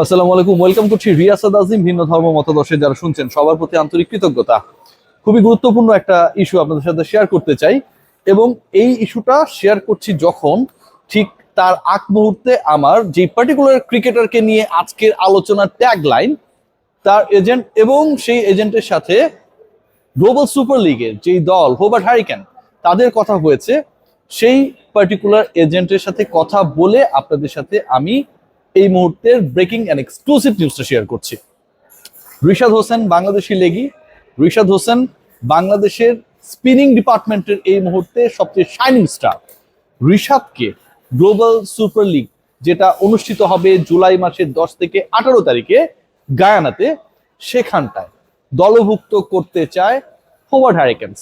আসসালামু আলাইকুম। ওয়েলকাম করছি রিয়াসাদ আজিম ভিন্ন ধর্ম মতাদর্শে যারা শুনছেন, সবার প্রতি আন্তরিক কৃতজ্ঞতা। খুবই গুরুত্বপূর্ণ একটা ইস্যু আপনাদের সাথে শেয়ার করতে চাই এবং এই ইস্যুটা শেয়ার করছি যখন ঠিক তার আগ মুহূর্তে আমার যে পার্টিকুলার ক্রিকেটারকে নিয়ে আজকের আলোচনার ট্যাগ লাইন তার এজেন্ট এবং সেই এজেন্টের সাথে গ্লোবাল সুপার লিগের যেই দল হোবার্ট হ্যারিকেন তাদের কথা হয়েছে। সেই পার্টিকুলার এজেন্টের সাথে কথা বলে আপনাদের সাথে আমি এই মুহূর্তের ব্রেকিং অ্যান্ড এক্সক্লুসিভ নিউজটা শেয়ার করছি। রিশাদ হোসেন বাংলাদেশি লেগি। রিশাদ হোসেন বাংলাদেশের স্পিনিং ডিপার্টমেন্টের এই মুহূর্তে সবচেয়ে শাইনিং স্টার রিশাদকে গ্লোবাল সুপার লিগ যেটা অনুষ্ঠিত হবে জুলাই মাসের দশ থেকে আঠারো তারিখে গায়ানাতে, সেখানটায় দলভুক্ত করতে চায় হোয়ার্ড হ্যারিকেন্স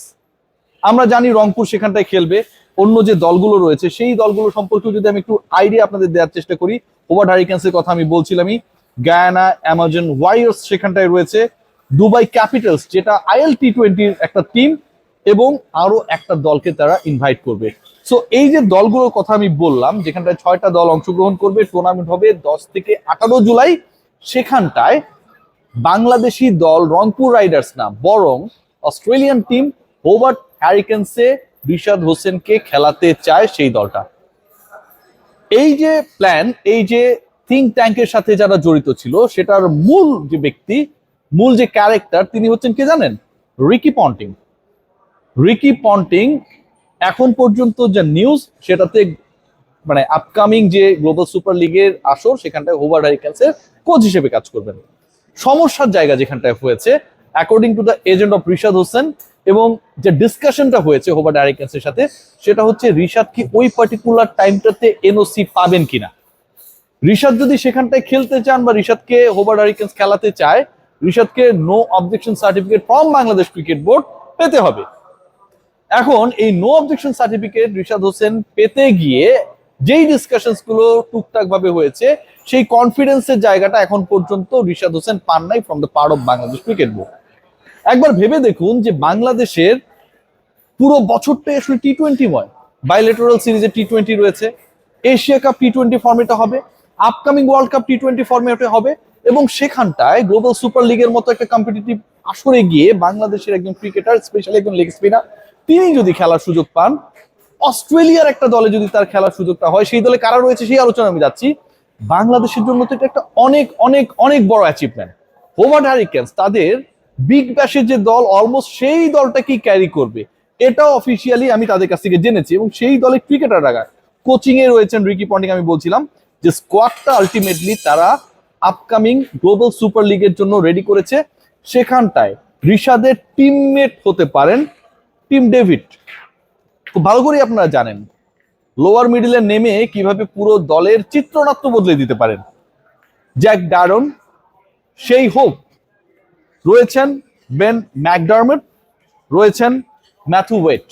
আমরা জানি রংপুর সেখানটায় খেলবে। অন্য যে দলগুলো রয়েছে, সেই দলগুলো সম্পর্কে যদি আমি একটু আইডিয়া আপনাদের দেওয়ার চেষ্টা করি ওভার হারিকেন্সের কথা আমি বলছিলামই গায়ানা অ্যামাজন ওয়ারিয়ার্স সেখানটায় রয়েছে দুবাই ক্যাপিটালস যেটা আইএল টি টোয়েন্টির একটা টিম এবং আরও একটা দলকে তারা ইনভাইট করবে। সো এই যে দলগুলোর কথা আমি বললাম, যেখানটায় ছয়টা দল অংশগ্রহণ করবে টুর্নামেন্ট হবে দশ থেকে আঠারো জুলাই, সেখানটায় বাংলাদেশি দল রংপুর রাইডার্স না, বরং অস্ট্রেলিয়ান টিম হোবার্ট হ্যারিকেন্সে রিশাদ হোসেনকে খেলাতে চায় সেই দলটা। এই যে প্ল্যান এই যে থিঙ্ক ট্যাঙ্কের সাথে যারা জড়িত ছিল, সেটার মূল যে ব্যক্তি, মূল যে ক্যারেক্টার তিনি হচ্ছেন কে জানেন? রিকি পন্টিং রিকি পন্টিং এখন পর্যন্ত যে নিউজ সেটাতে মানে আপকামিং যে গ্লোবাল সুপার লিগের আসর, সেখানটায় হোভার হারিকেন্সের কোচ হিসেবে কাজ করবেন। সমস্যার জায়গা যেখানটায় হয়েছে according to the agent of Rishad Hossain এবং যে ডিসকাশনটা হয়েছে হোভার হারিকেন্সের সাথে, সেটা হচ্ছে রিশাদ কি ওই পার্টিকুলার টাইমটাতে এনওসি পাবেন কিনা? রিশাদ যদি সেখানটায় খেলতে চান বা রিশাদকে হোভার হারিকেন্স খেলাতে চায়, রিশাদকে no objection certificate from Bangladesh cricket board পেতে হবে। এখন এই no objection certificate Rishad Hossain পেতে গিয়ে যেই ডিসকাশনসগুলো টুকটাক ভাবে হয়েছে, সেই কনফিডেন্সের জায়গাটা এখন পর্যন্ত রিশাদ হোসেন পান নাই from the part of Bangladesh cricket board একবার ভেবে দেখুন যে বাংলাদেশের পুরো বছরটা আসলে টি টোয়েন্টি ময় বাইলেটারাল সিরিজে টি টোয়েন্টি রয়েছে। এশিয়া কাপ টি টোয়েন্টি ফর্মেটে হবে। Upcoming World Cup T twenty ফর্মেটে হবে। এবং সেখানটায় গ্লোবাল সুপার লিগের মতো একটা কম্পিটিটিভ আসরে গিয়ে বাংলাদেশের একজন ক্রিকেটার স্পেশালি একজন লেগ স্পিনার তিনি যদি খেলার সুযোগ পান, অস্ট্রেলিয়ার একটা দলে যদি তার খেলার সুযোগটা হয়, সেই দলে কারা রয়েছে সেই আলোচনা আমি যাচ্ছি। বাংলাদেশের জন্য তো এটা একটা অনেক অনেক অনেক বড় অ্যাচিভমেন্ট হোভার্ড হ্যারিকেন্স তাদের বিগ ব্যাশের যে দল অলমোস্ট সেই দলটাকেই ক্যারি করবে? এটাও অফিসিয়ালি আমি তাদের কাছ থেকে জেনেছি এবং সেই দলে ক্রিকেটার রাখা। কোচিং এ রয়েছেন রিকি পন্ডিং আমি বলছিলাম যে স্কোয়াডটা আলটিমেটলি তারা আপকামিং গ্লোবাল সুপার লিগের জন্য রেডি করেছে। সেখানটায় রিশাদের টিমমেট হতে পারেন টিম ডেভিড খুব ভালো করেই আপনারা জানেন লোয়ার মিডিলে নেমে কীভাবে পুরো দলের চিত্রনাট্য বদলে দিতে পারেন। জ্যাক ডারন সেই হোপ রয়েছেন বেন ম্যাকডার্মেট রয়েছেন ম্যাথু ওয়েট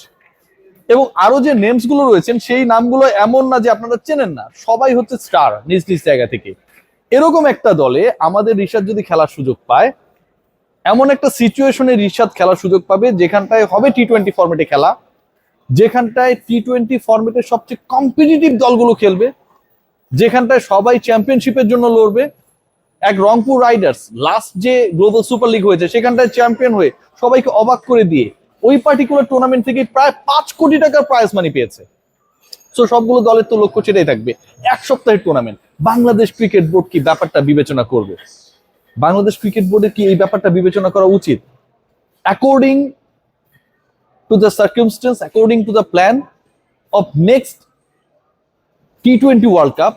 এবং আরও যে নেমসগুলো রয়েছেন, সেই নামগুলো এমন না যে আপনারা চেনেন না, সবাই হচ্ছে স্টার নিজ নিজ জায়গা থেকে। এরকম একটা দলে আমাদের রিশাদ যদি খেলার সুযোগ পায়, এমন একটা সিচুয়েশনে রিশাদ খেলার সুযোগ পাবে, যেখানটায় হবে টি টোয়েন্টি ফর্মেটে খেলা, যেখানটায় টি টোয়েন্টি ফর্মেটের সবচেয়ে কম্পিটিটিভ দলগুলো খেলবে, যেখানটায় সবাই চ্যাম্পিয়নশিপের জন্য লড়বে এক রংপুর রাইডার্স লাস্ট যে গ্লোবাল সুপার লিগ হয়েছে, সেখানটায় চ্যাম্পিয়ন হয়ে সবাইকে অবাক করে দিয়ে ওই পার্টিকুলার টুর্নামেন্ট থেকে প্রায় পাঁচ কোটি টাকার প্রাইজ মানি পেয়েছে। সো সবগুলো দলের তো লক্ষ্য সেটাই থাকবে। এক সপ্তাহের টুর্নামেন্ট বাংলাদেশ ক্রিকেট বোর্ড কি ব্যাপারটা বিবেচনা করবে? বাংলাদেশ ক্রিকেট বোর্ডের কি এই ব্যাপারটা বিবেচনা করা উচিত? According to the circumstances according to the plan of next T twenty World Cup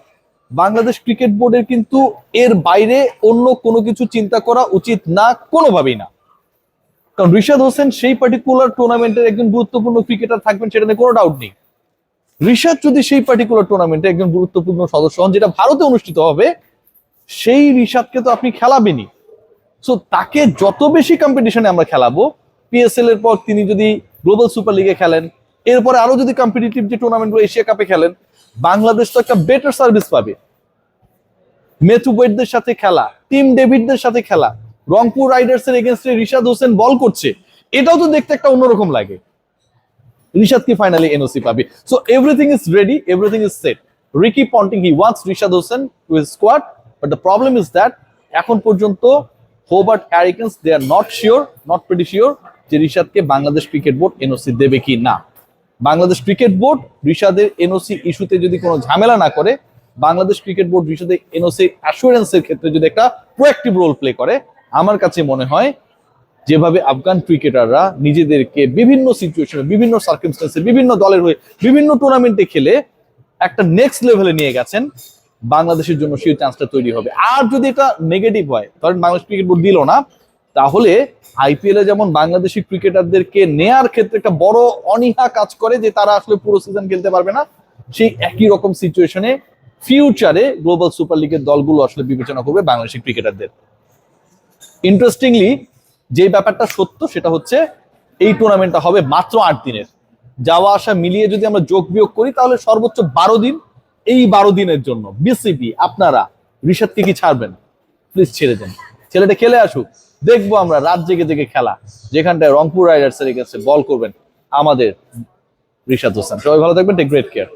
Bangladesh cricket বোর্ডের কিন্তু এর বাইরে অন্য কোনো কিছু চিন্তা করা উচিত না, কোনোভাবেই না। কারণ রিশাদ হোসেন সেই পার্টিকুলার টুর্নামেন্টের একজন গুরুত্বপূর্ণ ক্রিকেটার থাকবেন, সেটা নিয়ে কোনো ডাউট নেই। রিশাদ যদি সেই পার্টিকুলার টুর্নামেন্টে একজন গুরুত্বপূর্ণ সদস্য হন, যেটা ভারতে অনুষ্ঠিত হবে, সেই রিশাদকে তো আপনি খেলাবেনই। সো তাকে যত বেশি কম্পিটিশনে আমরা খেলাবো পিএসএল এর পর তিনি যদি গ্লোবাল সুপার লিগে খেলেন, এরপরে আরও যদি কম্পিটিটিভ যে টুর্নামেন্টগুলো এশিয়া কাপে খেলেন বাংলাদেশ তো একটা বেটার সার্ভিস পাবে। মেথু ওয়েটদের সাথে খেলা টিম ডেভিডদের সাথে খেলা, রংপুর রাইডার্স এর এগেনস্টে রিশাদ হোসেন বল করছে। এটাও তো দেখতে একটা অন্যরকম লাগে। রিশাদ কি ফাইনালি এনওসি পাবে? So everything is ready everything is set Ricky Ponting he wants Rishad Hossain to his squad but the problem is that এখন পর্যন্ত Hobart Hurricanes they are not sure not pretty sure যে রিশাদকে Bangladesh cricket board NOC দেবে কি না। Bangladesh cricket board রিশাদের NOC ইস্যুতে যদি কোনো ঝামেলা না করে, বাংলাদেশ ক্রিকেট বোর্ড রিশাদের এনওসি অ্যাসুরেন্সের ক্ষেত্রে যদি একটা প্রোয়াক্টিভ রোল প্লে করে, আমার কাছে মনে হয় যেভাবে আফগান ক্রিকেটাররা নিজেদেরকে বিভিন্ন সিচুয়েশনে বিভিন্ন সার্কিমস্টেন্সে বিভিন্ন দলের হয়ে, বিভিন্ন টুর্নামেন্টে খেলে একটা নেক্সট লেভেলে নিয়ে গেছেন, বাংলাদেশের জন্য সেই চান্সটা তৈরি হবে। আর যদি এটা নেগেটিভ হয়, ধরেন বাংলাদেশ ক্রিকেট বোর্ড দিল না তাহলে আইপিএল এ যেমন বাংলাদেশি ক্রিকেটারদেরকে নেয়ার ক্ষেত্রে একটা বড় অনীহা কাজ করে যে তারা আসলে পুরো সিজন খেলতে পারবে না, সেই একই রকম সিচুয়েশনে ফিউচারে গ্লোবাল সুপার লিগের দলগুলো আসলে বিবেচনা করবে বাংলাদেশি ক্রিকেটারদের। ইন্টারেস্টিংলি যে ব্যাপারটা সত্য সেটা হচ্ছে এই টুর্নামেন্টটা হবে মাত্র আট দিনের। যাওয়া আসা মিলিয়ে যদি আমরা যোগ বিয়োগ করি, তাহলে সর্বোচ্চ বারো দিন এই বারো দিনের জন্য। বিসিবি আপনারা ঋষাদকে কি ছাড়বেন? প্লিজ ছেড়ে দেন। ছেলেটা খেলে আসুক। দেখব আমরা রাত জেগে জেগে খেলা। যেখানটায় রংপুর রাইডার্সের কাছে বল করবেন আমাদের রিশাদ হোসেন। সবাই ভালো থাকবেন টেক গ্রেট কেয়ার